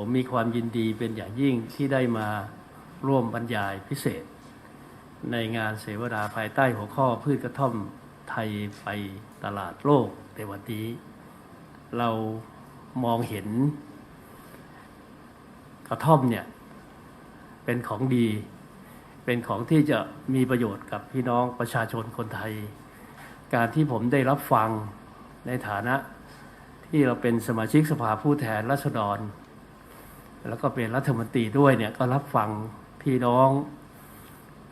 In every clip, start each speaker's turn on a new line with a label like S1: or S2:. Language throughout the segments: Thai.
S1: ผมมีความยินดีเป็นอย่างยิ่งที่ได้มาร่วมบรรยายพิเศษ ในงานเสวนาภายใต้หัวข้อพืชกระท่อมไทยไปตลาดโลกในวันนี้ เรามองเห็น กระท่อมเนี่ย เป็นของดี เป็นของที่จะมีประโยชน์กับพี่น้องประชาชนคนไทย การที่ผมได้รับฟังในฐานะที่เราเป็นสมาชิกสภาผู้แทนราษฎร แล้วก็เป็นรัฐมนตรีด้วยเนี่ยก็รับฟังพี่น้อง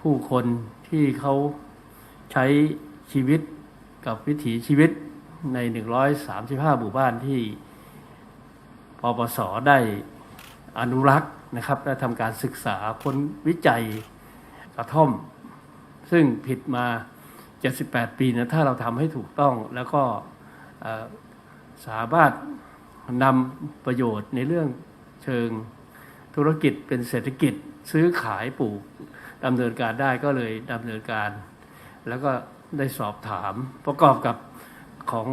S1: ผู้คนที่เขาใช้ชีวิตกับวิถีชีวิตใน 135 หมู่บ้านที่ปปสได้อนุรักษ์นะครับและทำการศึกษาค้นวิจัยกระท่อม ซึ่งผิดมา 78 ปีนะถ้าเราทำให้ถูกต้องแล้วก็สามารถนำประโยชน์ในเรื่อง เชิงธุรกิจเป็นเศรษฐกิจซื้อขายปลูกดำเนินการได้ก็เลยดำเนินการ แล้วก็ได้สอบถามประกอบกับของ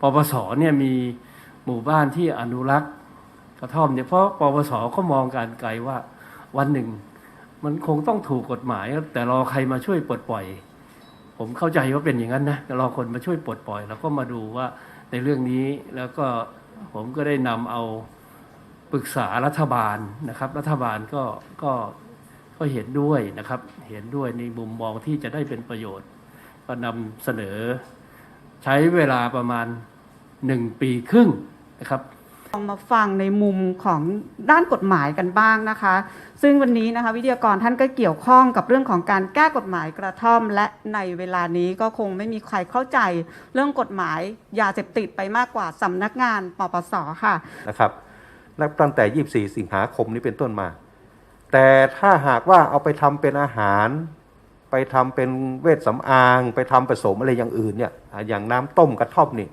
S1: ปปสเนี่ยมีหมู่บ้านที่อนุรักษ์กระท่อมเนี่ยเพราะปปสเขามองการไกลว่าวันหนึ่ง มันคงต้องถูกกฎหมาย แต่รอใครมาช่วยปลดปล่อย ผมเข้าใจว่าเป็นอย่างนั้นนะรอคนมาช่วยปลดปล่อย แล้วก็มาดูว่าในเรื่องนี้แล้วก็ผมก็ได้นำเอา รึกษารัฐบาลนะครับ รัฐบาลก็ก็ก็เห็นด้วยนะครับ เห็นด้วยในมุมมองที่จะได้เป็นประโยชน์ ก็นำเสนอใช้เวลาประมาณหนึ่งปีครึ่งนะครับ
S2: ลองมาฟังในมุมของด้านกฎหมายกันบ้างนะคะ ซึ่งวันนี้นะคะวิทยากรท่านก็เกี่ยวข้องกับเรื่องของการแก้กฎหมายกระท่อม และในเวลานี้ก็คงไม่มีใครเข้าใจเรื่องกฎหมายยาเสพติดไปมากกว่าสำนักงานปปสค่ะ
S3: นะครับ นับตั้งแต่ 24 สิงหาคมนี้เป็นต้นมา แต่ถ้าหากว่าเอาไปทำเป็นอาหาร ไปทำเป็นเวชสำอาง ไปทำผสมอะไรอย่างอื่นเนี่ยอย่างน้ำต้มกระท่อมนี่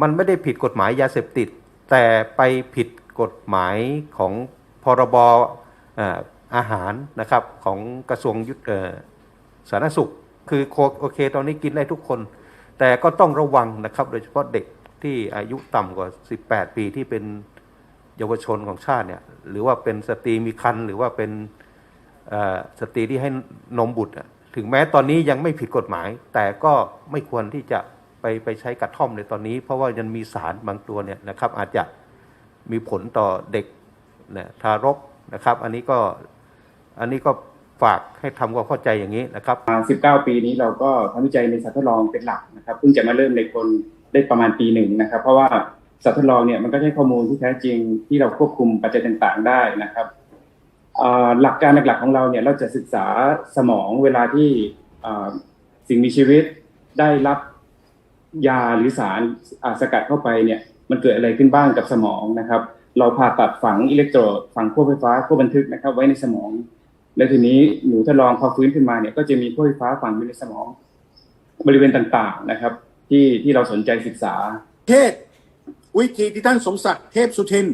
S3: มันไม่ได้ผิดกฎหมายยาเสพติด แต่ไปผิดกฎหมายของพรบอาหารนะครับของกระทรวงยุทธสาธารณสุข คือโคโอเค ตอนนี้กินได้ทุกคน แต่ก็ต้องระวังนะครับ โดยเฉพาะเด็กที่อายุต่ำกว่า 18 ปีที่เป็น เยาวชนของชาติเนี่ยหรือว่าเป็นสตรีมีครรภ์หรือว่าเป็นสตรีที่ให้นมบุตรถึงแม้ตอนนี้ยังไม่ผิดกฎหมาย แต่ก็ไม่ควรที่จะไปไปใช้กระท่อมในตอนนี้ เพราะว่ายังมีสารบางตัวเนี่ยนะครับอาจจะมีผลต่อเด็กนี่ยทารกนะครับ อันนี้ก็อันนี้ก็ฝากให้ทำความเข้าใจอย่างนี้นะครับ
S4: 19 ปีนี้เราก็ทำวิจัยในสัตว์ทดลองเป็นหลักนะครับเพิ่งจะมาเริ่มในคนได้ประมาณปีหนึ่งนะครับ เพราะว่า สัตว์ทดลองเนี่ยมันก็ให้ข้อมูลที่แท้จริงที่เราควบคุมปัจจัยต่างๆได้นะครับหลักการหลักๆของเราเนี่ยเราจะศึกษาสมองเวลาที่สิ่งมีชีวิตได้รับยาหรือสารอสกัดเข้าไปเนี่ยมันเกิดอะไรขึ้นบ้างกับสมองนะครับ เราผ่าตัดฝังอิเล็กโทรดฝังขั้วไฟฟ้าขั้วบันทึกนะครับ ไว้ในสมอง แล้วทีนี้หนูทดลองพอฟื้นขึ้นมาเนี่ยก็จะมีขั้วไฟฟ้าฝังอยู่ในสมอง บริเวณต่างๆนะครับ ที่ที่เราสนใจศึกษา
S5: เทศ วิธีที่ท่านสมศักดิ์เทพสุทิน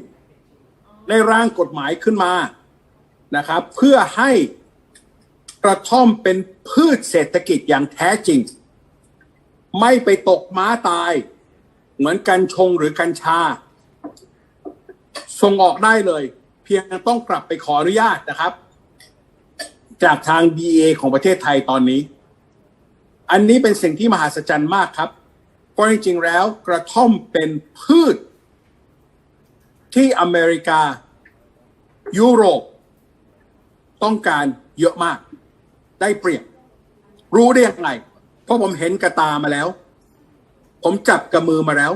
S5: ได้ร่างกฎหมายขึ้นมานะครับ เพื่อให้กระท่อมเป็นพืชเศรษฐกิจอย่างแท้จริง ไม่ไปตกม้าตาย เหมือนกัญชงหรือกัญชา ส่งออกได้เลย เพียงต้องกลับไปขออนุญาตนะครับ จากทาง DA ของประเทศไทยตอนนี้ อันนี้เป็นสิ่งที่มหัศจรรย์มากครับ เพราะจริงๆแล้วกระท่อมเป็นพืช ที่อเมริกา ยุโรป ต้องการเยอะมาก ได้เปรียบ รู้ได้ยังไงเพราะผมเห็นกระตามาแล้ว ผมจับกระมือมาแล้ว